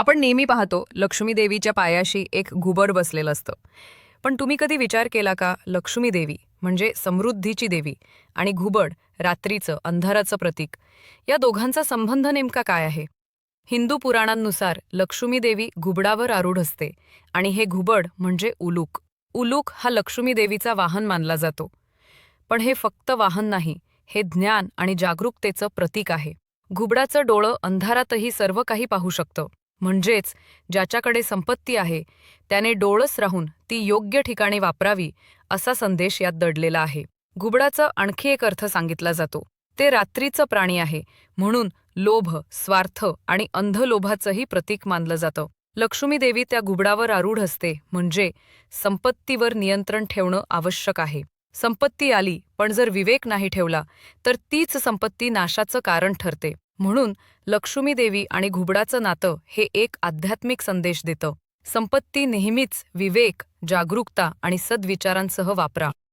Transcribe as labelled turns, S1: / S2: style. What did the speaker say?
S1: आपण नेहमी पाहतो लक्ष्मी देवीच्या पायाशी एक घुबड बसलेलं असतं. पण तुम्ही कधी विचार केला का लक्ष्मी देवी म्हणजे समृद्धीची देवी आणि घुबड रात्रीचं अंधाराचं प्रतीक या दोघांचा संबंध नेमका काय आहे? हिंदू पुराणांनुसार लक्ष्मी देवी घुबडावर आरूढ असते आणि हे घुबड म्हणजे उलूक. उलूक हा लक्ष्मी देवीचा वाहन मानला जातो. पण हे फक्त वाहन नाही हे ज्ञान आणि जागरूकतेचं प्रतीक आहे. घुबडाचं डोळं अंधारातही सर्व काही पाहू शकतं. म्हणजेच ज्याच्याकडे संपत्ती आहे त्याने डोळस राहून ती योग्य ठिकाणी वापरावी असा संदेश यात दडलेला आहे. घुबडाचा आणखी एक अर्थ सांगितला जातो. ते रात्रीचं प्राणी आहे म्हणून लोभ स्वार्थ आणि अंध लोभाचंही प्रतीक मानलं जातं. लक्ष्मी देवी त्या घुबडावर आरूढ असते म्हणजे संपत्तीवर नियंत्रण ठेवणं आवश्यक आहे. संपत्ती आली पण जर विवेक नाही ठेवला तर तीच संपत्ती नाशाचं कारण ठरते. म्हणून लक्ष्मी देवी आणि घुबडाचं नातं हे एक आध्यात्मिक संदेश देतं. संपत्ती नेहमीच विवेक जागरूकता आणि सद्विचारांसह वापरा.